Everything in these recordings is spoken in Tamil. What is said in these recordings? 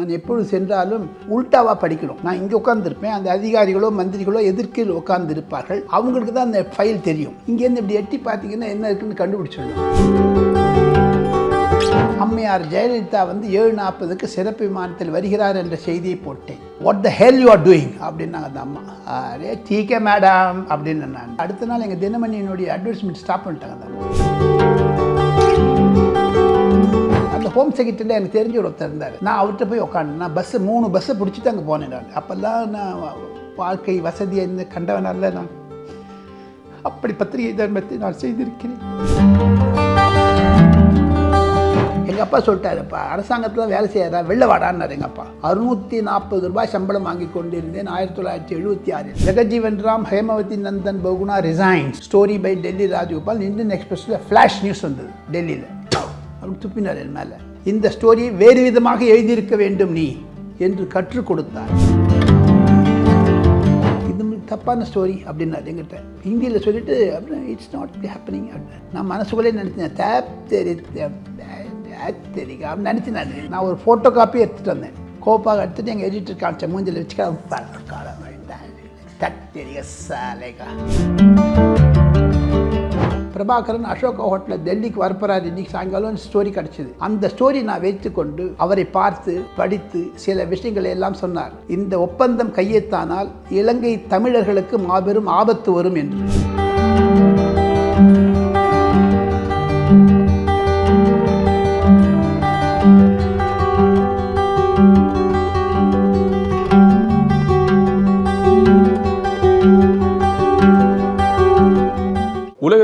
நான் எப்பொழுது சென்றாலும் உல்ட்டாவாக படிக்கணும். நான் இங்கே உட்காந்துருப்பேன் அந்த அதிகாரிகளோ மந்திரிகளோ எதிர்க்கில் உட்கார்ந்து இருப்பார்கள் அவங்களுக்கு தான் அந்த ஃபைல் தெரியும். இங்கேருந்து இப்படி எட்டி பார்த்தீங்கன்னா என்ன இருக்குன்னு கண்டுபிடிச்சிடணும் அம்மையார் ஜெயலலிதா வந்து ஏழு நாற்பதுக்கு சிறப்பு விமானத்தில் வருகிறார் என்ற செய்தியை போட்டேன். What the hell you are doing அப்படின்னாங்க அந்த அம்மா. அரே டீக்கே மேடம் அப்படின்னு நான். அடுத்த நாள் எங்கள் தினமணியினுடைய அட்வர்டைஸ்மெண்ட் ஸ்டாப் பண்ணிட்டாங்க அந்த அந்த ஹோம் செக்ரட்டரியில் எனக்கு தெரிஞ்ச ஒருத்தர் இருந்தார். நான் அவர்கிட்ட போய் உட்காந்து நான் பஸ்ஸு மூணு பஸ்ஸை பிடிச்சிட்டு அங்கே போனேன் நான். அப்போல்லாம் நான் வாழ்க்கை வசதியை இருந்து கண்டவனால நான். அப்படி பத்திரிகை தர்மத்தை நான் செய்திருக்கிறேன். எங்கள் அப்பா சொல்லிட்டாருப்பா அரசாங்கத்தில் வேலை செய்யாதா? வெளில வாடான்னாரு எங்கள் அப்பா. அறுநூற்றி நாற்பது ரூபாய் சம்பளம் வாங்கி கொண்டிருந்தேன் ஆயிரத்தி தொள்ளாயிரத்தி எழுபத்தி ஆறு Jagjivan Ram Hemvati Nandan Bahuguna resign. Story by Delhi Rajagopal Indian எக்ஸ்பிரஸில் ஃப்ளாஷ் நியூஸ் வந்தது டெல்லியில். அப்படின்னு துப்பினார் என் மேலே. இந்த ஸ்டோரியை வேறு விதமாக எழுதியிருக்க வேண்டும் நீ என்று கற்றுக் கொடுத்தார். இது தப்பான ஸ்டோரி அப்படின்னாரு எங்கிட்ட ஹிந்தியில் சொல்லிட்டு அப்படின்னா இட்ஸ் நாட் ஹேப்பனிங் அப்படின்னு நான் மனசுக்குள்ளே நினச்சேன் தேப் தெரி தெரியும் அப்படின்னு நினச்சினாரு நான் ஒரு ஃபோட்டோ காப்பி எடுத்துகிட்டு வந்தேன். கோப்பாக எடுத்துட்டு எங்கள் எடிட்டர் காமிச்ச மூஞ்சில் வச்சுக்க தெரிய சாலைகா பிரபாகரன் அசோக ஹோட்டலில் டெல்லிக்கு வரப்போறாரு. இன்னைக்கு சாயங்காலம் ஸ்டோரி கிடைச்சது. அந்த ஸ்டோரி நான் வைத்துக்கொண்டு அவரை பார்த்து படித்து சில விஷயங்களை எல்லாம் சொன்னார். இந்த ஒப்பந்தம் கையெத்தானால் இலங்கை தமிழர்களுக்கு மாபெரும் ஆபத்து வரும் என்று.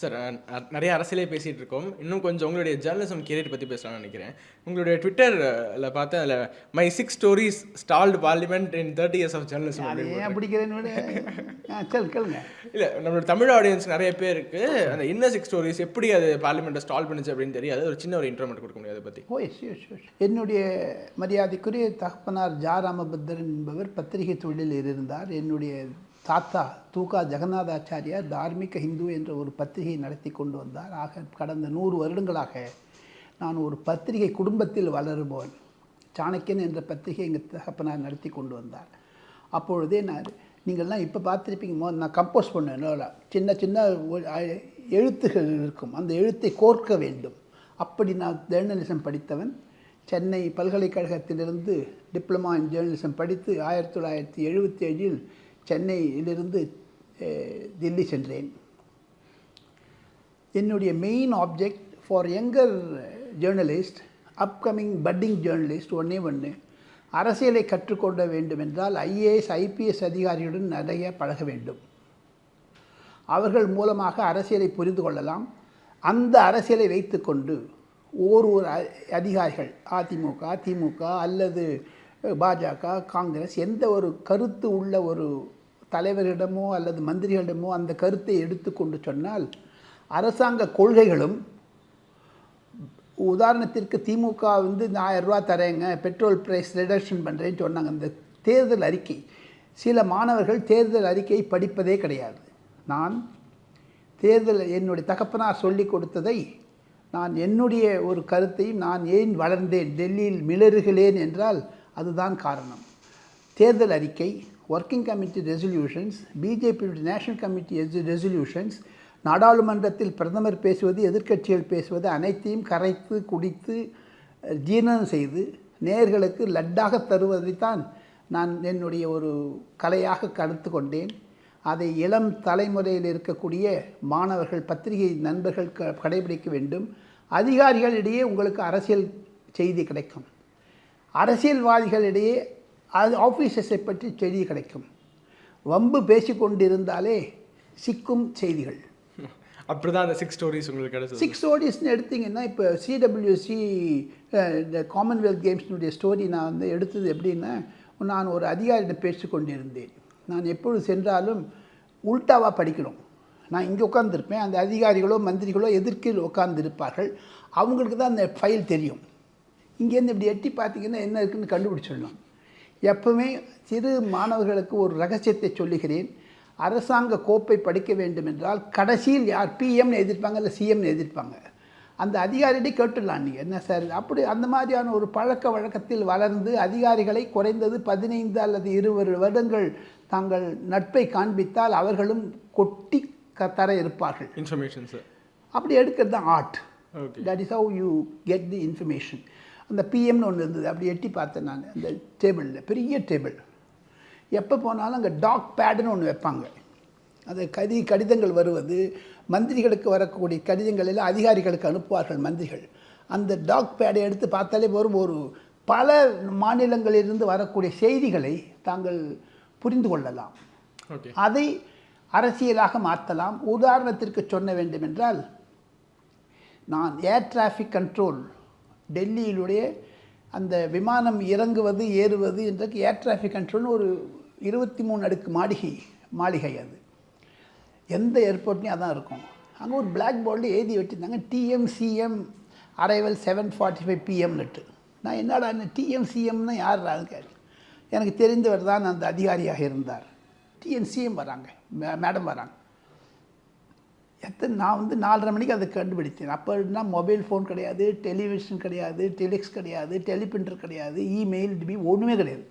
சார் நிறைய அரசியலே பேசிகிட்டு இருக்கோம். இன்னும் கொஞ்சம் உங்களுடைய ஜேர்னலிசம் கேரியர் பற்றி பேசலாம்னு நினைக்கிறேன். உங்களுடைய ட்விட்டரில் பார்த்து அதில் my six stories stalled parliament in thirty years of journalism கேளுங்க. இல்லை நம்மளோட தமிழ் ஆடியன்ஸ் நிறைய பேருக்கு அந்த இன்னர் சிக்ஸ் ஸ்டோரிஸ் எப்படி அது பார்லிமெண்ட்டை ஸ்டால் பண்ணுச்சு அப்படின்னு தெரியாது. ஒரு சின்ன ஒரு இன்டர்மெண்ட் கொடுக்க முடியாது அதை பற்றி ஓ என்னுடைய மரியாதைக்குரிய தகப்பனார் ஜா ராமபத்திரன் என்பவர் பத்திரிகை தொழிலில் இருந்தார். என்னுடைய தாத்தா தூகா ஜெகநாதாச்சாரியார் தார்மிக ஹிந்து என்ற ஒரு பத்திரிகை நடத்தி கொண்டு வந்தார். ஆக கடந்த நூறு வருடங்களாக நான் ஒரு பத்திரிகை குடும்பத்தில் வளருபவன். சாணக்கியன் என்ற பத்திரிகை எங்கள் தகப்பனார் நடத்தி கொண்டு வந்தார். அப்பொழுதே நான் நீங்கள்லாம் இப்போ பார்த்துருப்பீங்க நான் கம்போஸ் பண்ணுவேன் சின்ன சின்ன எழுத்துகள் இருக்கும். அந்த எழுத்தை கோர்க்க வேண்டும். அப்படி நான் ஜேர்னலிசம் படித்தவன். சென்னை பல்கலைக்கழகத்திலிருந்து டிப்ளமா இன் ஜேர்னலிசம் படித்து ஆயிரத்தி தொள்ளாயிரத்தி எழுபத்தி ஏழில் சென்னையிலிருந்து தில்லி சென்றேன். என்னுடைய main object for younger journalist upcoming budding journalist ஒன்றே ஒன்று அரசியலை கற்றுக்கொள்ள வேண்டும் என்றால் ஐஏஎஸ் ஐபிஎஸ் அதிகாரியுடன் நிறைய பழக வேண்டும். அவர்கள் மூலமாக அரசியலை புரிந்து கொள்ளலாம். அந்த அரசியலை வைத்துக்கொண்டு ஓர் ஒரு அ- அதிகாரிகள் அதிமுக திமுக அல்லது பாஜக காங்கிரஸ் எந்த ஒரு கருத்து உள்ள ஒரு தலைவரிடமோ அல்லது மந்திரிகளிடமோ அந்த கருத்தை எடுத்துக்கொண்டு சொன்னால் அரசாங்க கொள்கைகளும் உதாரணத்திற்கு திமுக வந்து இந்த ஆயிரம் ரூபா தரேங்க பெட்ரோல் ப்ரைஸ் ரிடக்ஷன் பண்ணுறேன்னு சொன்னாங்க. அந்த தேர்தல் அறிக்கை சில மாணவர்கள் தேர்தல் அறிக்கையை படிப்பதே கிடையாது. நான் தேர்தல் என்னுடைய தகப்பனார் சொல்லி கொடுத்ததை நான் என்னுடைய ஒரு கருத்தையும் நான் ஏன் வளர்ந்தேன் டெல்லியில் மிளறுகிறேன் என்றால் அதுதான் காரணம். தேர்தல் அறிக்கை working committee resolutions BJP national committee resolutions நாடாளுமன்றத்தில் பிரதமர் பேசுவது எதிர்க்கட்சிகள் பேசுவது அனைத்தையும் கரைத்து குடித்து ஜீரணம் செய்து நேர்களுக்கு லட்டாக தருவதைத்தான் நான் என்னுடைய ஒரு கலையாக கருத்து கொண்டேன். அதை இளம் தலைமுறையில் இருக்கக்கூடிய மாணவர்கள் பத்திரிகை நண்பர்கள் க கடைபிடிக்க வேண்டும். அதிகாரிகளிடையே உங்களுக்கு அரசியல் செய்தி கிடைக்கும். அரசியல்வாதிகளிடையே அது ஆஃபீஸர்ஸை பற்றி செய்தி கிடைக்கும். வம்பு பேசிக்கொண்டிருந்தாலே சிக்கும் செய்திகள். அப்படி தான் அந்த சிக்ஸ் ஸ்டோரிஸ் உங்களுக்கு கிடைச்சது. சிக்ஸ் ஸ்டோரிஸ்னு எடுத்தீங்கன்னா இப்போ சிடபிள்யூசி இந்த காமன்வெல்த் கேம்ஸினுடைய ஸ்டோரி நான் வந்து எடுத்தது எப்படின்னா நான் ஒரு அதிகாரியிடம் பேசிக்கொண்டிருந்தேன். நான் எப்பொழுது சென்றாலும் உல்டாவாக படிக்கணும். நான் இங்கே உட்காந்துருப்பேன் அந்த அதிகாரிகளோ மந்திரிகளோ எதிர்க்கில் உட்கார்ந்திருப்பார்கள். அவங்களுக்கு தான் அந்த ஃபைல் தெரியும். இங்கேருந்து இப்படி எட்டி பார்த்தீங்கன்னா என்ன இருக்குன்னு கண்டுபிடிச்சிடலாம். எப்பவுமே சிறு மாணவர்களுக்கு ஒரு ரகசியத்தை சொல்லுகிறேன். அரசாங்க கோப்பை படிக்க வேண்டும் என்றால் கடைசியில் யார் பிஎம்னு எதிர்ப்பாங்க இல்லை சிஎம்னு எதிர்ப்பாங்க அந்த அதிகாரிகிட்டே கேட்டுடலாம் நீங்கள் என்ன சார்? அப்படி அந்த மாதிரியான ஒரு பழக்க வழக்கத்தில் வளர்ந்து அதிகாரிகளை குறைந்தது பதினைந்து அல்லது இருபது வருடங்கள் தாங்கள் நட்பை காண்பித்தால் அவர்களும் கொட்டி க தர இருப்பார்கள். இன்ஃபர்மேஷன் சார் அப்படி எடுக்கிறது தான் art. That is how you get the information அந்த பிஎம்னு ஒன்று இருந்தது. அப்படி எட்டி பார்த்தேன் நான். அந்த டேபிளில் பெரிய டேபிள். எப்போ போனாலும் அங்கே டாக் பேடுன்னு ஒன்று வைப்பாங்க. அது கதி கடிதங்கள் வருவது மந்திரிகளுக்கு வரக்கூடிய கடிதங்கள் எல்லாம் அதிகாரிகளுக்கு அனுப்புவார்கள் மந்திரிகள். அந்த டாக் பேடை எடுத்து பார்த்தாலே வரும் ஒரு பல மாநிலங்களிலிருந்து வரக்கூடிய செய்திகளை தாங்கள் புரிந்து கொள்ளலாம். ஓகே. அதை அரசியலாக மாற்றலாம். உதாரணத்திற்கு சொன்ன வேண்டும் என்றால் நான் ஏர் டிராஃபிக் கண்ட்ரோல் டெல்லியிலுடைய அந்த விமானம் இறங்குவது ஏறுவது என்றக்கு ஏர் டிராஃபிக் கண்ட்ரோல்னு ஒரு இருபத்தி மூணு அடுக்கு மாளிகை மாளிகை அது. எந்த ஏர்போர்ட்லையும் அதான் இருக்கும். அங்கே ஒரு பிளாக் போர்டில் எழுதி வச்சுருந்தாங்க TMCM arrival seven forty five பிஎம்னுட்டு நான் என்னடா டிஎம்சிஎம்னு யார் கேட்டேன். எனக்கு தெரிந்தவர் தான் அந்த அதிகாரியாக இருந்தார். டிஎன்சிஎம் வராங்க மே- மேடம் வராங்க. எத்தனை நான் வந்து நாலரை மணிக்கு அதை கண்டுபிடித்தேன். அப்போனா மொபைல் ஃபோன் கிடையாது டெலிவிஷன் கிடையாது டெலிக்ஸ் கிடையாது டெலிபிரிண்டர் கிடையாது இமெயில் டிபி ஒன்றுமே கிடையாது.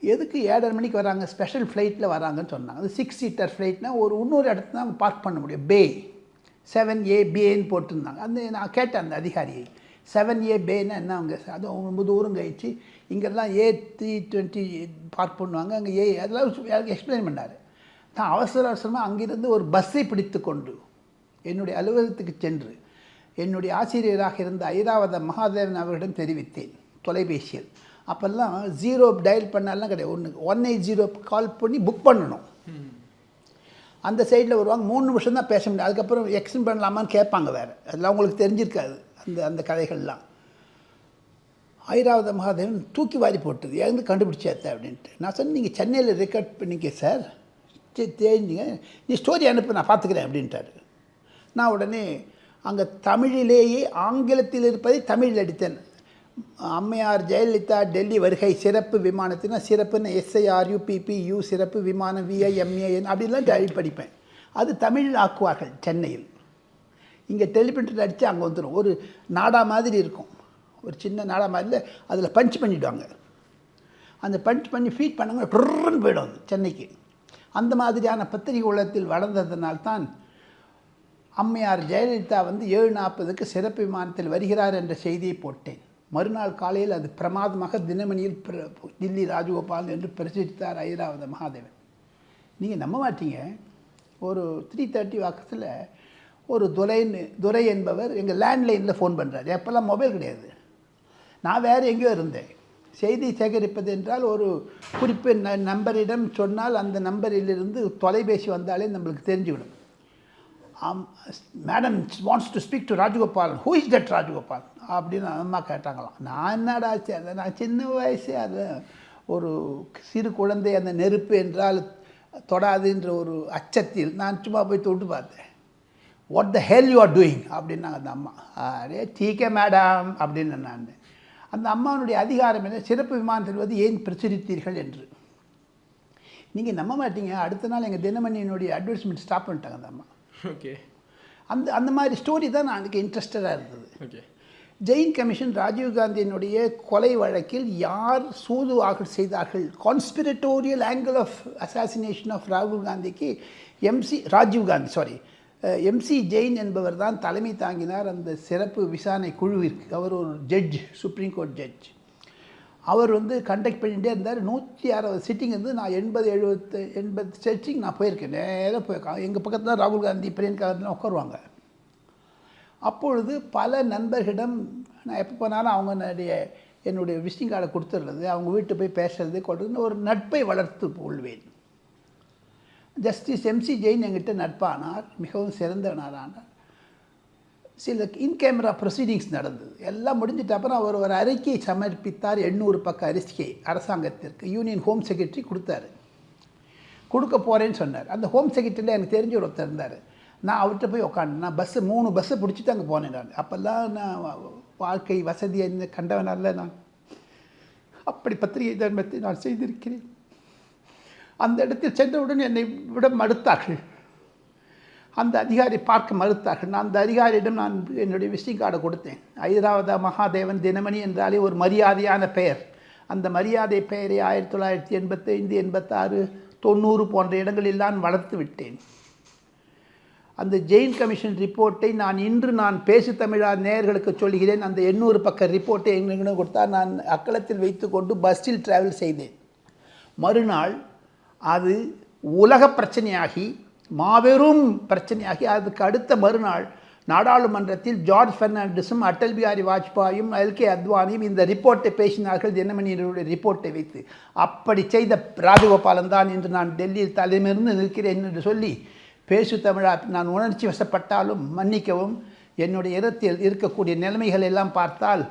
எதுக்கு ஏழரை மணிக்கு வராங்க? ஸ்பெஷல் ஃப்ளைட்டில் வராங்கன்னு சொன்னாங்க. அது சிக்ஸ் சீட்டர் ஃப்ளைட்னா ஒரு இன்னொரு இடத்துல தான் பார்க் பண்ண முடியும். பே. செவன் ஏ பேன்னு போட்டிருந்தாங்க. அந்த நான் கேட்டேன் அந்த அதிகாரியை. செவன் ஏ பேன்னா என்ன அவங்க அது அவங்க ரொம்ப தூரம் கழிச்சு இங்கெல்லாம் ஏ த்ரீ டுவெண்ட்டி பார்க் பண்ணுவாங்க. அங்கே ஏ அதெல்லாம் எக்ஸ்பிளைன் பண்ணார். நான் அவசர அவசரமாக அங்கிருந்து ஒரு பஸ்ஸை பிடித்து கொண்டு என்னுடைய அலுவலகத்துக்கு சென்று என்னுடைய ஆசிரியராக இருந்த ஐராவத மகாதேவன் அவர்களிடம் தெரிவித்தேன் தொலைபேசியில். அப்போல்லாம் ஜீரோ டயல் பண்ணாலாம் கிடையாது. ஒன்று ஒன் எயிட் ஜீரோ கால் பண்ணி புக் பண்ணணும். அந்த சைடில் வருவாங்க. மூணு நிமிஷம் தான் பேச முடியும். அதுக்கப்புறம் எக்ஸ்டெண்ட் பண்ணலாமான்னு கேட்பாங்க வேறு. அதெல்லாம் உங்களுக்கு தெரிஞ்சிருக்காது. அந்த அந்த கதைகள்லாம். ஐராவத மகாதேவன் தூக்கி வாரி போட்டது. எங்கே கண்டுபிடிச்சாத்த அப்படின்ட்டு. நான் சொன்னேன் நீங்கள் சென்னையில் ரெக்கார்ட் பண்ணிக்க சார் சரி தெரிஞ்சுங்க. நீ ஸ்டோரி அனுப்பு நான் பார்த்துக்கிறேன் அப்படின்ட்டாரு. நான் உடனே அங்கே தமிழிலேயே ஆங்கிலத்தில் இருப்பதை தமிழில் அடித்தேன். அம்மையார் ஜெயலலிதா டெல்லி வருகை சிறப்பு விமானத்தினா சிறப்புன்னு எஸ்ஐஆர்யூபிபி யூ சிறப்பு விமானம் விஐஎம்ஏஎன் அப்படின்லாம் டெய்லி படிப்பேன். அது தமிழில் ஆக்குவார்கள் சென்னையில். இங்கே டெலிபிரிண்டர் அடித்து அங்கே வந்துடும் ஒரு நாடா மாதிரி இருக்கும். ஒரு சின்ன நாடா மாதிரி அதில் பஞ்ச் பண்ணிவிடுவாங்க அந்த பஞ்ச் பண்ணி ஃபீட் பண்ணாங்க ட்ருன்னு போயிடும் சென்னைக்கு. அந்த மாதிரியான பத்திரிகை உலகத்தில் வளர்ந்ததனால்தான் அம்மையார் ஜெயலலிதா வந்து ஏழு நாற்பதுக்கு சிறப்பு விமானத்தில் வருகிறார் என்ற செய்தியை போட்டேன். மறுநாள் காலையில் அது பிரமாதமாக தினமணியில் பிர- தில்லி ராஜகோபால் என்று பிரசுரித்தார் ஐராவத மகாதேவன். நீங்கள் நம்ப மாட்டீங்க. ஒரு த்ரீ தேர்ட்டி வாக்கத்தில் ஒரு துரைன்னு துரை என்பவர் எங்கள் லேண்ட்லைனில் ஃபோன் பண்ணுறாரு எப்போல்லாம் மொபைல் கிடையாது. நான் வேறு எங்கேயோ இருந்தேன். செய்தி சேகரிப்பது என்றால் ஒரு குறிப்பு ந நம்பரிடம் சொன்னால் அந்த நம்பரிலிருந்து தொலைபேசி வந்தாலே நம்மளுக்கு தெரிஞ்சுவிடும். ஆம் madam wants to speak to Rajagopal. Who is that Rajagopal? அப்படின்னு அம்மா கேட்டாங்களாம். நான் என்னடா ஆச்சு நான் சின்ன வயசு அது ஒரு சிறு குழந்தை அந்த நெருப்பு என்றால் தொடாதுன்ற ஒரு அச்சத்தில் நான் சும்மா போய் தொட்டு பார்த்தேன். What the hell you are doing அப்படின்னாங்க அந்த அம்மா. அரே டீக்கே மேடம் அப்படின்னு நான் அந்த அம்மாவுடைய அதிகாரம் என்ன? சிறப்பு விமானத்தில் வந்து ஏன் பிரசுரித்தீர்கள் என்று. நீங்கள் நம்ப மாட்டீங்க. அடுத்த நாள் எங்கள் தினமணியினுடைய அட்வர்டைஸ்மெண்ட் ஸ்டாப் பண்ணிட்டாங்க அந்த அம்மா. ஓகே அந்த அந்த மாதிரி ஸ்டோரி தான் நான் எனக்கு இன்ட்ரெஸ்டடாக இருந்தது. ஓகே ஜெயின் கமிஷன் ராஜீவ்காந்தியினுடைய கொலை வழக்கில் யார் சூதுவாக செய்தார்கள்? Conspiratorial angle of assassination of ராகுல் காந்திக்கு MC Rajiv Gandhi sorry MC Jain என்பவர் தான் தலைமை தாங்கினார் அந்த சிறப்பு விசாரணை குழுவிற்கு. அவர் ஒரு ஜட்ஜ் சுப்ரீம் கோர்ட் ஜட்ஜ் அவர் வந்து கண்டக்ட் பண்ணிகிட்டே இருந்தார். நூற்றி அறுபது சிட்டிங் வந்து நான் எண்பது எழுபத்து எண்பது சிட்டிங் நான் போயிருக்கேன். நேராக போயிருக்கேன் எங்கள் பக்கத்தில் தான் ராகுல் காந்தி பிரியங்கா காந்திலாம் உட்காருவாங்க. அப்பொழுது பல நண்பர்களிடம் நான் எப்போ போனாலும் அவங்க என்னுடைய விசிட்டிங் கார்டை கொடுத்துடுறது அவங்க வீட்டு போய் பேசுறது கொண்டு ஒரு நட்பை வளர்த்து கொள்வேன். ஜஸ்டிஸ் எம்சி ஜெயின் என்கிட்ட நட்பானார் மிகவும் சிறந்தவனாரானார். சில இன் கேமரா ப்ரொசீடிங்ஸ் நடந்தது. எல்லாம் முடிஞ்சிட்ட அப்புறம் அவர் ஒரு அறிக்கையை சமர்ப்பித்தார் எண்ணூறு பக்க அரிசிக்கை அரசாங்கத்திற்கு. யூனியன் ஹோம் செக்ரட்டரி கொடுத்தாரு. கொடுக்க போகிறேன்னு சொன்னார். அந்த ஹோம் செக்ரட்டரியில் எனக்கு தெரிஞ்ச ஒருத்தர் இருந்தார். நான் அவர்கிட்ட போய் உட்காந்து நான் பஸ்ஸு மூணு பஸ்ஸை பிடிச்சிட்டு அங்கே போனேன் நான். அப்போல்லாம் நான் வாழ்க்கை வசதி என்ன கண்டவனல்ல நான். அப்படி பத்திரிகை பற்றி நான் செய்திருக்கிறேன். அந்த இடத்தில் சென்றவுடன் என்னை விட மறுத்தார்கள். அந்த அதிகாரி பார்க்க மறுத்தார்கள். நான் அந்த அதிகாரியிடம் நான் என்னுடைய விசிட்டிங் கார்டை கொடுத்தேன். ஐராவத மகாதேவன் தினமணி என்றாலே ஒரு மரியாதையான பெயர். அந்த மரியாதை பெயரை ஆயிரத்தி தொள்ளாயிரத்தி எண்பத்தைந்து எண்பத்தாறு தொண்ணூறு போன்ற இடங்களில் நான் வளர்த்து விட்டேன். அந்த ஜெயின் கமிஷன் ரிப்போர்ட்டை நான் இன்று நான் பேசு தமிழா நேயர்களுக்கு சொல்கிறேன். அந்த எண்ணூறு பக்க ரிப்போர்ட்டை எங்களுக்கு கொடுத்தால் நான் அக்களத்தில் வைத்துக்கொண்டு பஸ்ஸில் டிராவல் செய்தேன். மறுநாள் அது உலக பிரச்சனையாகி மாபெரும் பிரச்சனையாகி அதுக்கு அடுத்த மறுநாள் நாடாளுமன்றத்தில் ஜார்ஜ் பெர்னாண்டஸும் அட்டல் பிஹாரி வாஜ்பாயும் எல்கே அத்வானியும் இந்த ரிப்போர்ட்டை பேசினார்கள். தினமணியினுடைய ரிப்போர்ட்டை வைத்து அப்படி செய்த ராஜகோபாலன் தான் இன்று நான் டெல்லியில் தலைமிருந்து நிற்கிறேன் என்று சொல்லி பேசு தமிழா நான் உணர்ச்சி வசப்பட்டாலும் மன்னிக்கவும் என்னுடைய இடத்தில் இருக்கக்கூடிய நிலைமைகள் எல்லாம் பார்த்தால்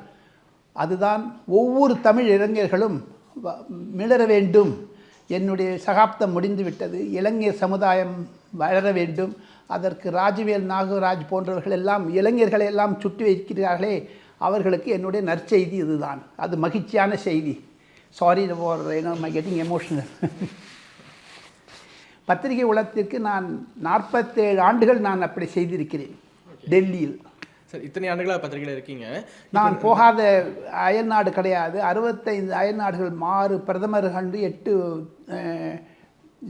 அதுதான் ஒவ்வொரு தமிழ் இளைஞர்களும் வ- வேண்டும். என்னுடைய சகாப்தம் முடிந்து விட்டது இளைஞர் சமுதாயம் வளர வேண்டும். அதற்கு ராஜவேல் நாகராஜ் போன்றவர்கள் எல்லாம் இளைஞர்களை எல்லாம் சுட்டி வைக்கிறார்களே. அவர்களுக்கு என்னுடைய நற்செய்தி இதுதான். அது மகிழ்ச்சியான செய்தி. Sorry for you know my getting emotional பத்திரிகை உலகத்திற்கு நான் நாற்பத்தேழு ஆண்டுகள் நான் அப்படி செய்திருக்கிறேன். டெல்லியில். சார் இத்தனை ஆண்டுகளாக பத்திரிகையில் இருக்கீங்க. நான் போகாத அயல்நாடு கிடையாது. அறுபத்தைந்து அயல்நாடுகள் மாறு பிரதமர்கள் எட்டு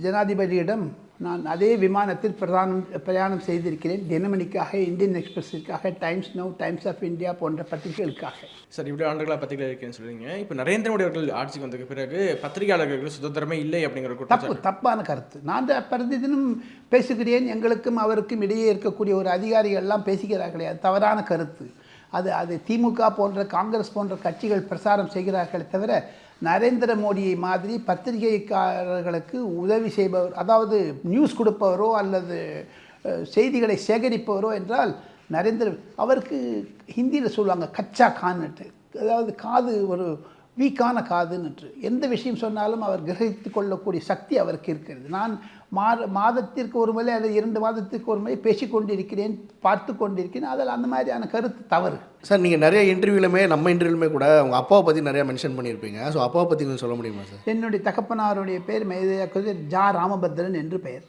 ஜனாதிபதியிடம் நான் அதே விமானத்தில் பிரதானம் பிரயாணம் செய்திருக்கிறேன். தினமணிக்காக Indian எக்ஸ்பிரஸிற்காக Times Now Times of India போன்ற பத்திரிகைகளுக்காக. சார் இவ்வளோ ஆண்டுகளாக பத்திரிகையில் இருக்கேன்னு சொல்றீங்க. இப்போ நரேந்திர மோடி அவர்கள் ஆட்சிக்கு வந்ததுக்கு பிறகு பத்திரிகையாளர்களுக்கு சுதந்திரமே இல்லை அப்படிங்கிற தப்பு தப்பான கருத்து. நான் பிறந்த தினம் பேசுகிறேன். எங்களுக்கும் அவருக்கும் இடையே இருக்கக்கூடிய ஒரு அதிகாரிகள் எல்லாம் பேசுகிறார்களே அது தவறான கருத்து. அது அது திமுக போன்ற காங்கிரஸ் போன்ற கட்சிகள் பிரசாரம் செய்கிறார்களே தவிர நரேந்திர மோடியை மாதிரி பத்திரிகைக்காரர்களுக்கு உதவி செய்பவர் அதாவது நியூஸ் கொடுப்பவரோ அல்லது செய்திகளை சேகரிப்பவரோ என்றால் நரேந்திர அவருக்கு ஹிந்தியில் சொல்லுவாங்க கச்சா கான்னுட்டு அதாவது காது ஒரு வீக்கான காதுன்னுட்டு எந்த விஷயம் சொன்னாலும் அவர் கிரகித்து கொள்ளக்கூடிய சக்தி அவருக்கு இருக்கிறது. நான் மாத மாதத்திற்கு ஒரு முறை அல்லது இரண்டு மாதத்திற்கு ஒரு முறை பேசிக்கொண்டிருக்கிறேன் பார்த்து கொண்டிருக்கிறேன். அதில் அந்த மாதிரியான கருத்து தவறு. சார் நீங்கள் நிறைய இன்டர்வியூலுமே நம்ம இன்டர்வியூலுமே கூட உங்கள் அப்பாவை பற்றி நிறைய மென்ஷன் பண்ணியிருப்பீங்க. ஸோ அப்பாவை பற்றி கொஞ்சம் சொல்ல முடியுமா சார் என்னுடைய தகப்பனாருடைய மெய்தையாக்குது ஜா ராமபத்ரன் என்று பெயர்.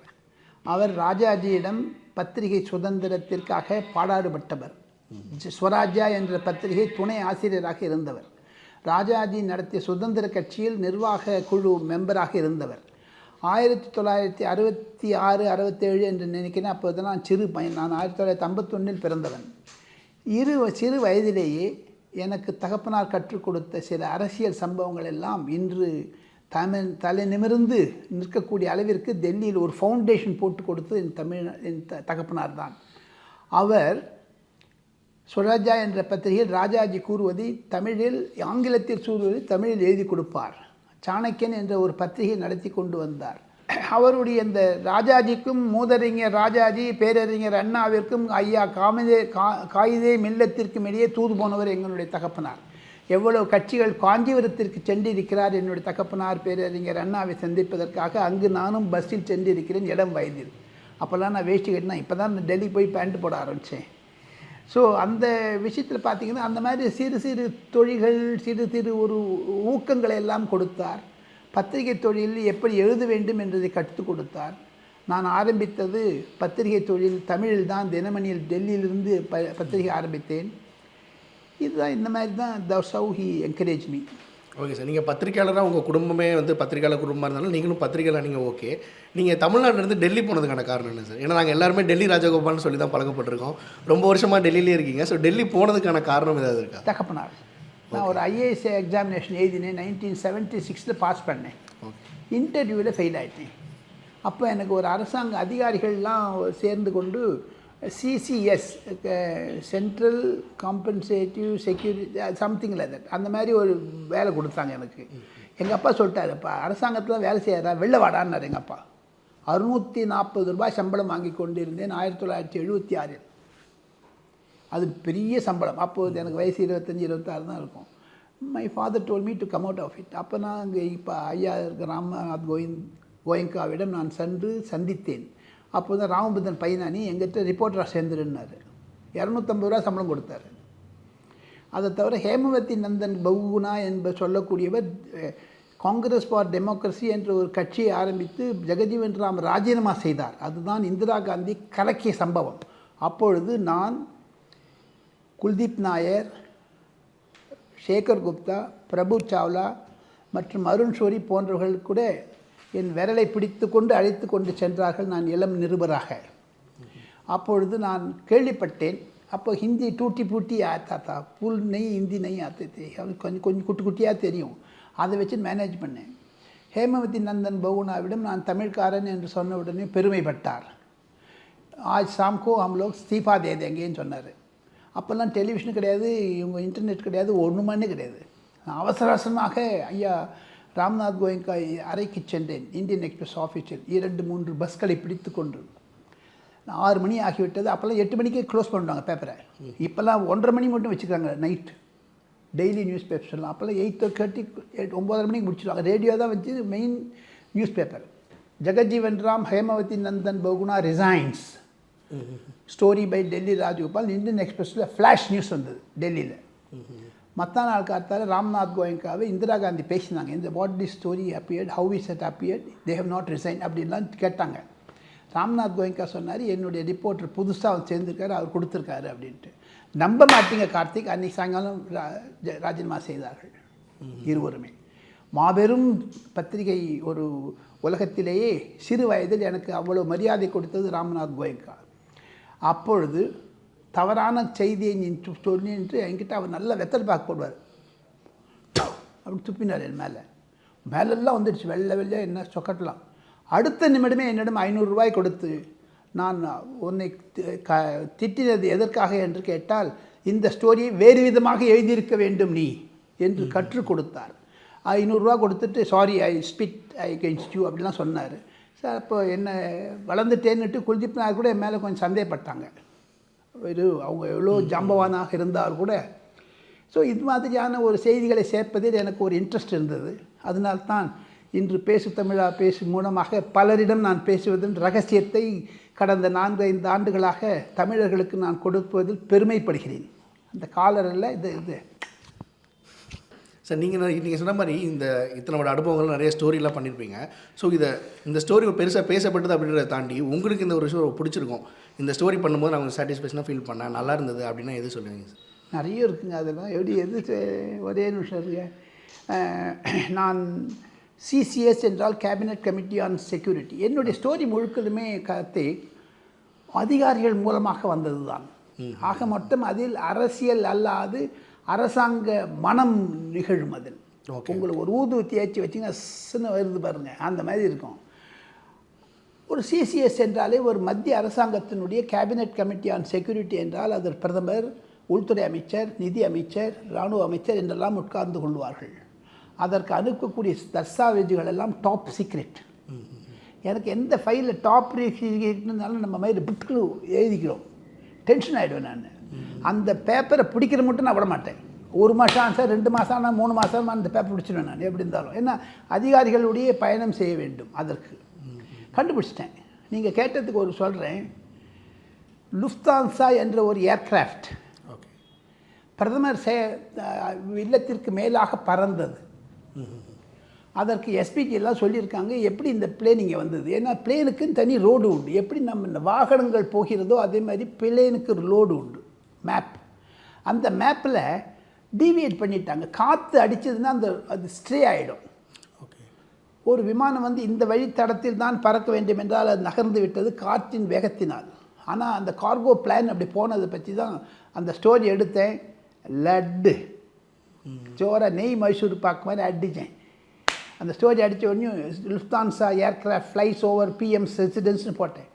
அவர் ராஜாஜியிடம் பத்திரிகை சுதந்திரத்திற்காக பாடாடுபட்டவர். ஜ- ஸ்வராஜ்யா என்ற பத்திரிகை துணை ஆசிரியராக இருந்தவர். ராஜாஜி நடத்திய சுதந்திர கட்சியில் நிர்வாக குழு மெம்பராக இருந்தவர். ஆயிரத்தி தொள்ளாயிரத்தி அறுபத்தி ஆறு அறுபத்தேழு என்று நினைக்கிறேன். அப்போது நான் சிறு பையன். நான் ஆயிரத்தி தொள்ளாயிரத்தி ஐம்பத்தொன்னில் பிறந்தவன். இரு சிறு வயதிலேயே எனக்கு தகப்பனார் கற்றுக் கொடுத்த சில அரசியல் சம்பவங்கள் எல்லாம் இன்று தமிழ் தலை நிமிர்ந்து நிற்கக்கூடிய அளவிற்கு டெல்லியில் ஒரு ஃபவுண்டேஷன் போட்டு கொடுத்து என் தமிழ் என் த தகப்பனார் தான். அவர் சுராஜா என்ற பத்திரிகையில் ராஜாஜி கூறுவதை தமிழில் ஆங்கிலத்தில் கூறுவதை தமிழில் எழுதி கொடுப்பார். சாணக்கியன் என்ற ஒரு பத்திரிகை நடத்தி கொண்டு வந்தார். அவருடைய இந்த ராஜாஜிக்கும் மூதறிஞர் ராஜாஜி பேரறிஞர் அண்ணாவிற்கும் ஐயா காமிதே கா காயிதே மில்லத்திற்கும் இடையே தூது போனவர் எங்களுடைய தகப்பனார். எவ்வளவு கட்சிகள் காஞ்சிபுரத்திற்கு சென்றிருக்கிறார் என்னுடைய தகப்பனார் பேரறிஞர் அண்ணாவை சந்திப்பதற்காக அங்கு நானும் பஸ்ஸில் சென்றிருக்கிறேன் இடம் வயதில். அப்போல்லாம் நான் வேஷ்டி கட்டினா இப்போ தான் டெல்லி போய் பேண்ட் போட ஆரம்பித்தேன் ஸோ அந்த விஷயத்தில் பார்த்தீங்கன்னா அந்த மாதிரி சிறு சிறு தொழில்கள் சிறு சிறு ஒரு ஊக்கங்களை எல்லாம் கொடுத்தார். பத்திரிகை தொழிலில் எப்படி எழுத வேண்டும் என்பதை கற்றுக் கொடுத்தார். நான் ஆரம்பித்தது பத்திரிகை தொழில் தமிழில் தான். தினமணியில் டெல்லியிலிருந்து ப பத்திரிகை ஆரம்பித்தேன். இதுதான் இந்த மாதிரி தான் that's how he encourage me okay sir. நீங்கள் பத்திரிக்கையாளராக உங்கள் குடும்பமே வந்து பத்திரிக்கையாளர் குடும்பமாக இருந்தாலும் நீங்களும் பத்திரிக்கையாளர் நீங்கள் ஓகே. நீங்கள் தமிழ்நாட்டிலேருந்து டெல்லி போனதுக்கான காரணம் என்ன சார்? ஏன்னா நாங்கள் எல்லாருமே டெல்லி ராஜகோபால்னு சொல்லி தான் பழக்கப்பட்டிருக்கோம். ரொம்ப வருஷமாக டெல்லியிலே இருக்கீங்க. ஸோ டெல்லி போனதுக்கான காரணம் ஏதாவது இருக்கா? தகப்பனார் நான் ஒரு ஐஏஎஸ் எக்ஸாமினேஷன் எழுதினேன். நைன்டீன் செவன்ட்டி சிக்ஸில் பாஸ் பண்ணேன் இன்டர்வியூவில் ஃபெயில் ஆயிட்டேன். அப்போ எனக்கு ஒரு அரசாங்க அதிகாரிகள்லாம் சேர்ந்து கொண்டு CCS central compensative security something like that அந்த மாதிரி ஒரு வேலை கொடுத்தாங்க எனக்கு. எங்கள் அப்பா சொல்லிட்டாரு அப்பா அரசாங்கத்தில் வேலை செய்யாதா வெளில வாடான்னார் எங்கள் அப்பா. அறுநூற்றி நாற்பது ரூபாய் சம்பளம் வாங்கி கொண்டிருந்தேன் ஆயிரத்தி தொள்ளாயிரத்தி எழுபத்தி ஆறில். அது பெரிய சம்பளம். அப்போது எனக்கு வயசு இருபத்தஞ்சி இருபத்தாறு தான் இருக்கும். My father told me to come out of it அப்போ நான் அங்கே இப்போ ஐயா இருக்க ராமநாத் கோவிந்த் கோயங்காவிடம் நான் சென்று சந்தித்தேன். அப்போ தான் ராமபுத்தன் பைனானி எங்கிட்ட ரிப்போர்ட்டராக சேர்ந்துருன்னாரு இரநூத்தம்பது ரூபா சம்பளம் கொடுத்தாரு. அதை தவிர ஹேமவதி நந்தன் பகுனா என்ப சொல்லக்கூடியவர் காங்கிரஸ் ஃபார் டெமோக்ரஸி என்ற ஒரு கட்சியை ஆரம்பித்து ஜெகஜீவன் ராம் ராஜினாமா செய்தார். அதுதான் இந்திரா காந்தி கலக்கிய சம்பவம். அப்பொழுது நான் குல்தீப் நாயர் சேகர் குப்தா பிரபு சாவ்லா மற்றும் அருண் ஷோரி போன்றவர்கள் கூட என் விரலை பிடித்து கொண்டு அழைத்து கொண்டு சென்றார்கள். நான் இளம் நிருபராக. அப்பொழுது நான் கேள்விப்பட்டேன். அப்போ ஹிந்தி டூட்டி பூட்டி ஆத்தாத்தா புல் நெய் ஹிந்தி நெய் ஆத்தே கொஞ்சம் கொஞ்சம் குட்டி குட்டியாக தெரியும். அதை வச்சு மேனேஜ் பண்ணேன். ஹேமவதி நந்தன் பவுனாவிடம் நான் தமிழ்காரன் என்று சொன்ன உடனே பெருமைப்பட்டார். ஆஜ் சாம்கோ ஹம் லோக் ஸ்தீஃபா தே தேங்கன்னு சொன்னார். அப்போல்லாம் டெலிவிஷன் கிடையாது இவங்க இன்டர்நெட் கிடையாது ஒன்றுமானே கிடையாது. அவசர அவசரமாக ஐயா ராம்நாத் கோயங்கா அறைக்கு சென்றேன். இந்தியன் எக்ஸ்பிரஸ் ஆஃபீஸில். இரண்டு மூன்று பஸ்களை பிடித்து கொண்டு. நான் ஆறு மணி ஆகிவிட்டது. அப்போல்லாம் எட்டு மணிக்கே க்ளோஸ் பண்ணுவாங்க பேப்பரை இப்போல்லாம் ஒன்றரை மணி மட்டும் வச்சுக்கிறாங்க நைட் டெய்லி நியூஸ் பேப்பர்லாம் அப்போல்லாம் எயிட் தேர்ட்டி எட் ஒம்பதரை மணிக்கு முடிச்சிடுவாங்க ரேடியோ தான் வச்சு main news paper Jagjivan Ram Hemvati Nandan Bahuguna resigns story by Delhi Rajagopal. Indian எக்ஸ்பிரஸில் ஃப்ளாஷ் நியூஸ் வந்தது டெல்லியில். மற்ற நாள் காத்தால ராம்நாத் கோயங்காவை இந்திரா காந்தி பேசினாங்க. இந்த what the story appeared how is it appeared they have not resign அப்படின்லாம் கேட்டாங்க. ராம்நாத் கோயங்கா சொன்னார் என்னுடைய ரிப்போர்ட்டர் புதுசாக அவர் சேர்ந்திருக்காரு அவர் கொடுத்துருக்காரு அப்படின்ட்டு. நம்ப மாட்டீங்க கார்த்திக் அன்னைக்கு சாயங்காலம் ராஜினாமா செய்தார்கள் இருவருமே. மாபெரும் பத்திரிகை ஒரு உலகத்திலேயே சிறு வயதில் எனக்கு அவ்வளோ மரியாதை கொடுத்தது ராம்நாத் கோயங்கா. அப்பொழுது தவறான செய்தியை நீ சொ- சொன்னி என்று என்கிட்ட அவர் நல்ல வெத்தல் பாக்கு போடுவார். அப்படி துப்பினார் என் மேலே. மேலெல்லாம் வந்துடுச்சு வெள்ளை வெள்ளை என்ன சொக்கட்டலாம் அடுத்த நிமிடமே என்னிடம் ஐநூறு ரூபாய் கொடுத்து நான் உன்னை க திட்டினது எதற்காக என்று கேட்டால் இந்த ஸ்டோரியை வேறு விதமாக எழுதியிருக்க வேண்டும் நீ என்று கற்றுக் கொடுத்தார். ஐநூறுரூவா கொடுத்துட்டு sorry I spit I against you அப்படிலாம் சொன்னார். சார் அப்போ என்ன வளர்ந்துட்டேன்னுட்டு குல்தீப் நாயர் கூட என் மேலே கொஞ்சம் சந்தேகப்பட்டாங்க. ஒரு அவங்க எவ்வளோ ஜாம்பவானாக இருந்தால் கூட ஸோ இது மாதிரியான ஒரு செய்திகளை சேர்ப்பதில் எனக்கு ஒரு இன்ட்ரெஸ்ட் இருந்தது. அதனால்தான் இன்று பேசு தமிழா பேசு மூலமாக பலரிடம் நான் பேசுவதன் ரகசியத்தை கடந்த நான்கு ஐந்து ஆண்டுகளாக தமிழர்களுக்கு நான் கொடுப்பதில் பெருமைப்படுகிறேன். அந்த காலரில் இது இது. சார் நீங்கள் நீங்கள் சொன்ன மாதிரி இந்த இத்தனோட அனுபவங்கள் நிறைய ஸ்டோரிலாம் பண்ணியிருப்பீங்க ஸோ இதை இந்த ஸ்டோரி பெருசாக பேசப்பட்டது அப்படின்றத தாண்டி உங்களுக்கு இந்த ஒரு விஷயம் பிடிச்சிருக்கும். இந்த ஸ்டோரி பண்ணும்போது நான் சாட்டிஸ்ஃபேக்ஷனாக ஃபீல் பண்ணேன். நல்லா இருந்தது அப்படின்னா எது சொல்லுவீங்க சார்? நிறைய இருக்குங்க. அதெல்லாம் எப்படி எது ஒரே நிமிஷம் இருக்கு அஹ், நான் சிசிஎஸ் என்றால் கேபினட் கமிட்டி ஆன் செக்யூரிட்டி என்னுடைய ஸ்டோரி முழுக்கதுமே கருத்தை அதிகாரிகள் மூலமாக வந்தது தான் ஆக மொத்தம் அதில் அரசியல் அல்லாது அரசாங்க மனம் நிகழும் அதில் உங்களுக்கு ஒரு ஊதுவத்தி ஏற்றி வச்சிங்கன்னா சின்ன வருது பாருங்க. அந்த மாதிரி இருக்கும். ஒரு சிசிஎஸ் என்றாலே ஒரு மத்திய அரசாங்கத்தினுடைய கேபினெட் கமிட்டி ஆன் செக்யூரிட்டி என்றால் அதில் பிரதமர் உள்துறை அமைச்சர் நிதி அமைச்சர் இராணுவ அமைச்சர் என்றெல்லாம் உட்கார்ந்து கொள்வார்கள். அதற்கு அனுப்பக்கூடிய தஸ்தாவேஜுகள் எல்லாம் டாப் சீக்ரெட் எனக்கு எந்த ஃபைலில் டாப் சீக்ரெட்னாலும் நம்ம மாதிரி புக்கு எழுதிக்கிறோம். டென்ஷன் ஆகிடுவேன் நான். அந்த பேப்பரை பிடிக்கிற மட்டும் நான் விட மாட்டேன் ஒரு மாதம் ஆச்சா ரெண்டு மாதம் ஆனால் மூணு மாதம் அந்த பேப்பர் பிடிச்சிடுவேன் நான். எப்படி இருந்தாலும். ஏன்னா அதிகாரிகளுடைய பயணம் செய்ய வேண்டும் அதற்கு. கண்டுபிடிச்சிட்டேன். நீங்கள் கேட்டதுக்கு ஒரு சொல்கிறேன் லுஃப்தான்சா என்ற ஒரு ஏர்கிராஃப்ட் ஓகே. பிரதமர் சே இல்லத்திற்கு மேலாக பறந்தது. அதற்கு எஸ்பிஜி எல்லாம் சொல்லியிருக்காங்க எப்படி இந்த பிளேன் இங்கே வந்தது? ஏன்னா பிளேனுக்குன்னு தனி ரோடு உண்டு. எப்படி நம்ம இந்த வாகனங்கள் போகிறதோ அதே மாதிரி பிளேனுக்கு ரோடு உண்டு. மேப் அந்த மேப்பில் டீவியேட் பண்ணிட்டாங்க. காற்று அடிச்சதுன்னா அந்த அது ஸ்ட்ரே ஆகிடும் ஓகே ஒரு விமானம் வந்து இந்த வழித்தடத்தில் தான் பறக்க வேண்டும் என்றால் அது நகர்ந்து விட்டது காற்றின் வேகத்தினால். ஆனால் அந்த கார்கோ பிளான் அப்படி போனதை பற்றி தான் அந்த ஸ்டோரி எடுத்தேன். லட்டு. சோற நெய் மைசூர் பாக்கு மாதிரி அடித்தேன் அந்த ஸ்டோரி அடித்த உடனே Lufthansa aircraft flies over PM ரெசிடென்ஸ்னு போட்டேன்.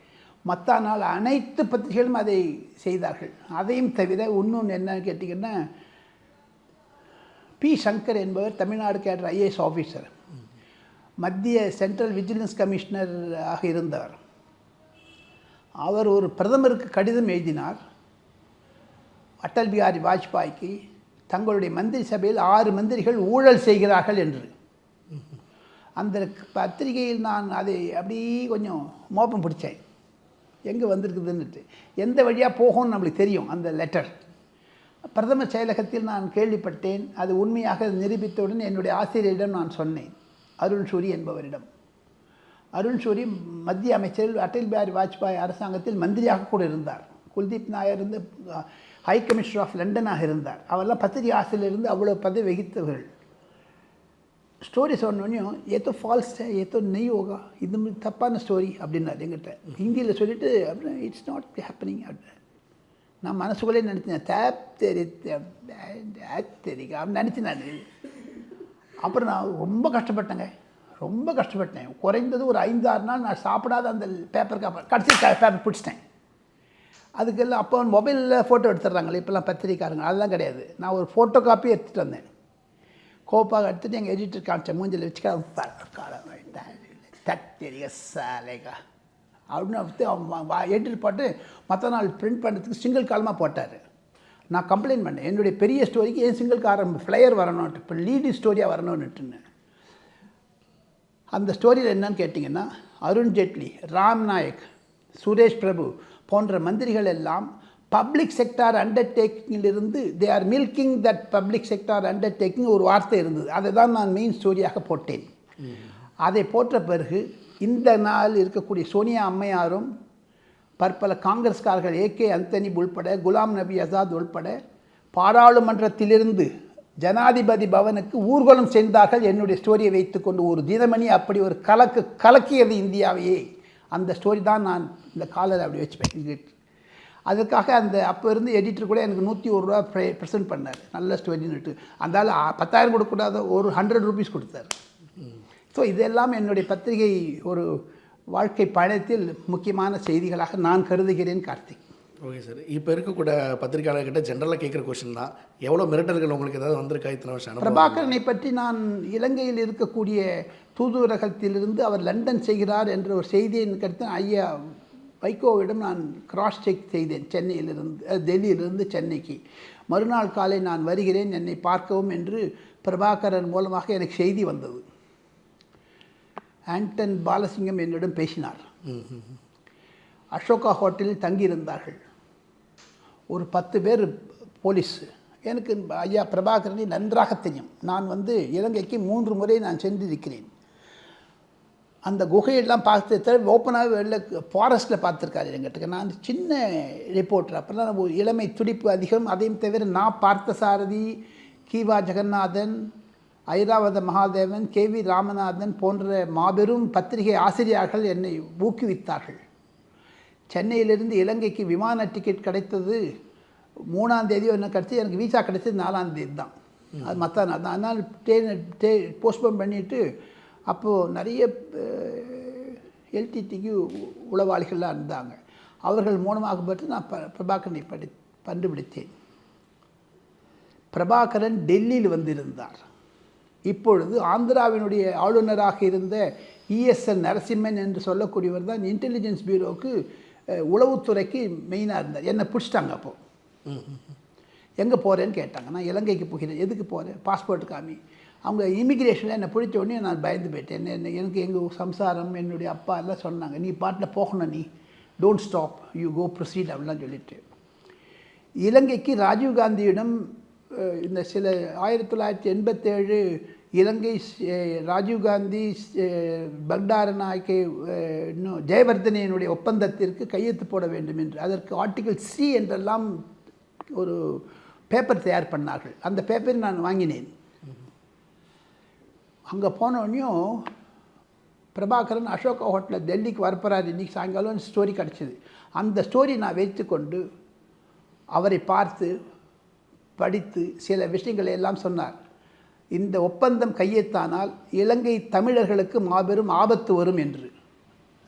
மற்ற நாள் அனைத்து பத்திரிகைகளும் அதை செய்தார்கள். அதையும் தவிர இன்னொன்று என்னன்னு கேட்டிங்கன்னா பி. சங்கர் என்பவர் தமிழ்நாடு கேட்ட ஐஏஎஸ் ஆஃபீஸர் மத்திய சென்ட்ரல் விஜிலன்ஸ் கமிஷனர் ஆக இருந்தவர். அவர் ஒரு பிரதமருக்கு கடிதம் எழுதினார். அட்டல் பிஹாரி வாஜ்பாய்க்கு தங்களுடைய மந்திரி சபையில் ஆறு மந்திரிகள் ஊழல் செய்கிறார்கள் என்று. அந்த பத்திரிகையில் நான் அதை அப்படியே கொஞ்சம் மோப்பம் பிடிச்சேன். எங்கே வந்திருக்குதுன்னுட்டு. எந்த வழியாக போகும்னு நம்மளுக்கு தெரியும் அந்த லெட்டர் பிரதமர் செயலகத்தில் நான் கேள்விப்பட்டேன் அது உண்மையாக நிரூபித்தவுடன் என்னுடைய ஆசிரியரிடம் நான் சொன்னேன் அருண் சூரி என்பவரிடம். அருண் சூரி மத்திய அமைச்சரில் அடல் பிஹாரி வாஜ்பாய் அரசாங்கத்தில் மந்திரியாக கூட இருந்தார். குல்தீப் நாயர் இருந்து ஹை கமிஷனர் ஆஃப் லண்டனாக இருந்தார். அவரெல்லாம் பத்திரிகை ஆசிரியரிலிருந்து அவ்வளோ பதவி வகித்தவர்கள். ஸ்டோரி சொன்னோடனையும் ஏதோ ஃபால்ஸ் ஏதோ நெய் யோகா இது மாதிரி தப்பான ஸ்டோரி அப்படின்னாரு எங்கிட்ட ஹிந்தியில் சொல்லிட்டு அப்படின்னா இட்ஸ் நாட் ஹேப்பனிங் அப்படின்னு நான் மனசுக்குள்ளே நினச்சேன் தேப் தெரி தெரிக்க அப்படின்னு நினச்சேன் நான். அப்புறம் நான் ரொம்ப கஷ்டப்பட்டேங்க. ரொம்ப கஷ்டப்பட்டேன். குறைந்தது ஒரு ஐந்து ஆறு நாள் நான் சாப்பிடாத அந்த பேப்பர் காப்பர் கடைசி பேப்பர் பிடிச்சிட்டேன். அதுக்கெல்லாம் அப்போ மொபைலில் ஃபோட்டோ எடுத்துடுறாங்களே இப்போல்லாம் பத்திரிக்காரங்க அதெல்லாம் கிடையாது. நான் ஒரு ஃபோட்டோ காப்பி எடுத்துகிட்டு வந்தேன். கோப்பாக எடுத்துகிட்டு எங்கள் எடிட்டர் காமிச்ச மூஞ்சில் வச்சுக்க தத்தெரிய சாலைகா அப்படின்னு வந்து அவன் எடிட்டர் போட்டு மற்ற நாள் பிரிண்ட் பண்ணுறதுக்கு சிங்கிள் காலமாக போட்டார். நான் கம்ப்ளைண்ட் பண்ணேன் என்னுடைய பெரிய ஸ்டோரிக்கு ஏன் சிங்கிள் காரம் ஃப்ளையர் வரணும்ட்டு இப்போ லீடிங் ஸ்டோரியாக வரணும்னுட்டுன்னு. அந்த ஸ்டோரியில் என்னன்னு கேட்டிங்கன்னா அருண் ஜேட்லி ராம்நாயக் சுரேஷ் பிரபு போன்ற மந்திரிகள் எல்லாம் public sector அண்டர்டேக்கிங்கிலிருந்து they are milking that public sector undertaking ஒரு வார்த்தை இருந்தது. அதை தான் நான் மெயின் ஸ்டோரியாக போட்டேன். அதை போட்ட பிறகு இந்த நாள் இருக்கக்கூடிய சோனியா அம்மையாரும் பற்பல காங்கிரஸ்காரர்கள் ஏகே அந்தனி உள்பட குலாம் நபி ஆசாத் உள்பட பாராளுமன்றத்திலிருந்து ஜனாதிபதி பவனுக்கு ஊர்வலம் சென்றார்கள் என்னுடைய ஸ்டோரியை வைத்துக்கொண்டு ஒரு தினமணி அப்படி ஒரு கலக்கு கலக்கியது இந்தியாவையே. அந்த ஸ்டோரி தான் நான் இந்த காலர் அப்படி வச்சுப்பேன். அதுக்காக அந்த அப்போ இருந்து எடிட்டர் கூட எனக்கு நூற்றி ஒரு ரூபா ப்ரெ ப்ரெசென்ட் பண்ணார். நல்ல ஸ்டோரின்னுட்டு அந்தால பத்தாயிரம் கொடுக்கக்கூடாத ஒரு ஹண்ட்ரட் ருபீஸ் கொடுத்தாரு. ஸோ இதெல்லாம் என்னுடைய பத்திரிகை ஒரு வாழ்க்கை பயணத்தில் முக்கியமான செய்திகளாக நான் கருதுகிறேன் கார்த்திக். Okay sir. இப்போ இருக்கக்கூட பத்திரிகையாளர்கிட்ட ஜென்ரலாக கேட்குற கொஷின் தான். எவ்வளோ மிரட்டல்கள் உங்களுக்கு ஏதாவது வந்திருக்கா? இத்தனை வருஷம்? பிரபாகரனை பற்றி நான் இலங்கையில் இருக்கக்கூடிய தூதுவரகத்திலிருந்து அவர் லண்டன் செய்கிறார் என்ற ஒரு செய்தியை எனக்கு அடுத்து ஐயா வைகோவிடம் நான் கிராஸ் செக் செய்தேன் சென்னையிலிருந்து டெல்லியிலிருந்து சென்னைக்கு. மறுநாள் காலை நான் வருகிறேன் என்னை பார்க்கவும் என்று பிரபாகரன் மூலமாக எனக்கு செய்தி வந்தது. ஆண்டன் பாலசிங்கம் என்னிடம் பேசினார். அசோகா ஹோட்டலில் தங்கியிருந்தார்கள். ஒரு பத்து பேர் போலீஸ். எனக்கு ஐயா பிரபாகரனை நன்றாக தெரியும். நான் வந்து இலங்கைக்கு மூன்று முறை நான் சென்றிருக்கிறேன். அந்த குகையெல்லாம் பார்த்து தவிர ஓப்பனாகவே வெளில ஃபாரஸ்ட்டில் பார்த்துருக்காரு எங்கிட்ட நான் சின்ன ரிப்போர்ட்டர் அப்போல்லாம் நம்ம இளமை துடிப்பு அதிகம். அதையும் தவிர நான் பார்த்த சாரதி கீவா ஜெகநாதன் ஐராவத மகாதேவன் கே. வி. ராமநாதன் போன்ற மாபெரும் பத்திரிகை ஆசிரியர்கள் என்னை ஊக்குவித்தார்கள். சென்னையிலிருந்து இலங்கைக்கு விமான டிக்கெட் கிடைத்தது மூணாம் தேதியோ என்ன கிடச்சி எனக்கு வீசா கிடைச்சது நாலாம் தேதி தான். அது மற்ற நாள் தான். அதனால் ட்ரெயின் டே போஸ்ட்போன் பண்ணிவிட்டு அப்போது நிறைய எல்டிடிக்கு உளவாளிகள்லாம் இருந்தாங்க. அவர்கள் மூலமாக பற்றி நான் ப பிரபாகரனை படி கண்டுபிடித்தேன். பிரபாகரன் டெல்லியில் வந்திருந்தார். இப்பொழுது ஆந்திராவினுடைய ஆளுநராக இருந்த இஎஸ்எல் நரசிம்மன் என்று சொல்லக்கூடியவர் தான் இன்டெலிஜென்ஸ் பியூரோவுக்கு உளவுத்துறைக்கு மெயினாக இருந்தார். என்னை பிடிச்சிட்டாங்க அப்போது எங்கே போகிறேன்னு கேட்டாங்க. நான் இலங்கைக்கு போகிறேன். எதுக்கு போகிறேன் பாஸ்போர்ட் காமி. அவங்க இமிக்ரேஷனில் என்னை பிடிச்ச உடனே நான் பயந்து போயிட்டேன். என்ன- எனக்கு எங்கள் சம்சாரம் என்னுடைய அப்பா எல்லாம் சொன்னாங்க நீ பாட்டில் போகணும் நீ. Don't stop you go proceed அப்படிலாம் சொல்லிட்டு. இலங்கைக்கு ராஜீவ்காந்தியிடம் இந்த சில ஆயிரத்தி தொள்ளாயிரத்தி எண்பத்தேழு இலங்கை ராஜீவ்காந்தி அஹ், நாயக்கை இன்னும் ஜெயவர்தனையினுடைய ஒப்பந்தத்திற்கு கையெழுத்து போட வேண்டும் என்று அதற்கு ஆர்டிகல் சி என்றெல்லாம் ஒரு பேப்பர் தயார் பண்ணார்கள். அந்த பேப்பரை நான் வாங்கினேன். அங்கே போனோடனையும் பிரபாகரன் அசோகா ஹோட்டலில் டெல்லிக்கு வரப்போறாரு இன்றைக்கி சாயங்காலம் ஸ்டோரி கிடச்சிது அந்த ஸ்டோரி நான் வைத்துக்கொண்டு அவரை பார்த்து படித்து சில விஷயங்களை எல்லாம் சொன்னார் இந்த ஒப்பந்தம் கையெத்தானால் இலங்கை தமிழர்களுக்கு மாபெரும் ஆபத்து வரும் என்று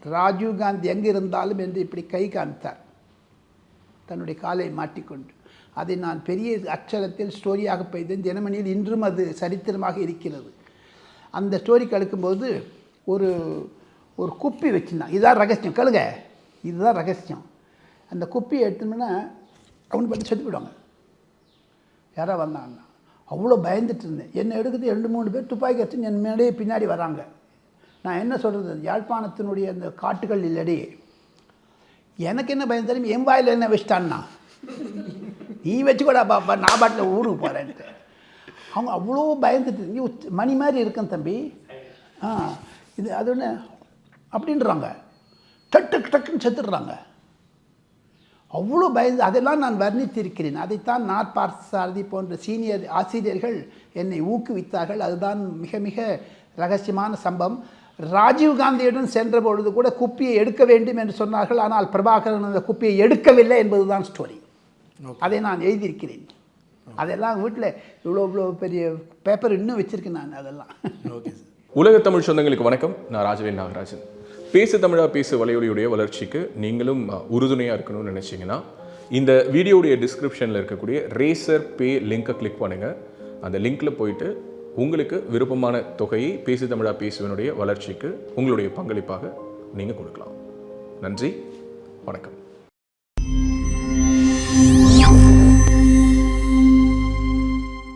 ராஜீவ்காந்தி எங்கே இருந்தாலும் என்று இப்படி கை காமித்தார் தன்னுடைய காலை மாட்டிக்கொண்டு அதை நான் பெரிய அச்சரத்தில் ஸ்டோரியாக பெய்தேன் தினமணியில் இன்றும் அது சரித்திரமாக இருக்கிறது அந்த ஸ்டோரி கலக்கும்போது ஒரு ஒரு குப்பி வச்சுருந்தான். இதுதான் ரகசியம். கழுங்க இதுதான் ரகசியம். அந்த குப்பியை எடுத்தோம்னா அவனு பற்றி செத்து போயிடுவாங்க. யாராக வந்தாங்கன்னா அவ்வளோ பயந்துட்டு இருந்தேன். என்னை எடுக்கிறது ரெண்டு மூணு பேர் துப்பாக்கி எடுத்து என் மேலேயே பின்னாடி வராங்க. நான் என்ன சொல்கிறது யாழ்ப்பாணத்தினுடைய அந்த காட்டுகள் இல்லடி. எனக்கு என்ன பயம் தெரியும்? என் வாயில் என்ன வச்சுட்டான்னா? நீ வச்சுக்கூடா பாப்பா. நான் பாட்டில் ஊருக்கு போகிறேன்ட்டு அவங்க அவ்வளோ பயந்துட்டு நீ மணி மாதிரி இருக்கேன் தம்பி. ஆ இது அது ஒன்று அப்படின்றாங்க. டக் டக் டக்குன்னு செத்துடுறாங்க. அவ்வளோ பயந்து அதெல்லாம் நான் வர்ணித்திருக்கிறேன். அதைத்தான் நாட் பார்த்தசாரதி போன்ற சீனியர் ஆசிரியர்கள் என்னை ஊக்குவித்தார்கள். அதுதான் மிக மிக ரகசியமான சம்பவம். ராஜீவ் காந்தியுடன் சென்ற பொழுது கூட குப்பியை எடுக்க வேண்டும் என்று சொன்னார்கள். ஆனால் பிரபாகரன் அந்த குப்பியை எடுக்கவில்லை என்பதுதான் ஸ்டோரி அதை நான் எழுதியிருக்கிறேன். அதெல்லாம் வீட்டில் இவ்வளோ இவ்வளோ பெரிய பேப்பர் இன்னும் வச்சுருக்கேன் நான் அதெல்லாம். ஓகே சார் உலக தமிழ் சொந்தங்களுக்கு வணக்கம். நான் ராஜவேல் நாகராஜன். பேசு தமிழா பேசு வலையொலியுடைய வளர்ச்சிக்கு நீங்களும் உறுதுணையாக இருக்கணும்னு நினச்சிங்கன்னா இந்த வீடியோடைய டிஸ்கிரிப்ஷனில் இருக்கக்கூடிய ரேசர் பே லிங்க்கை கிளிக் பண்ணுங்கள் அந்த லிங்க்கில் போயிட்டு உங்களுக்கு விருப்பமான தொகையை பேசு தமிழா பேசுவனுடைய வளர்ச்சிக்கு உங்களுடைய பங்களிப்பாக நீங்கள் கொடுக்கலாம். நன்றி. வணக்கம்.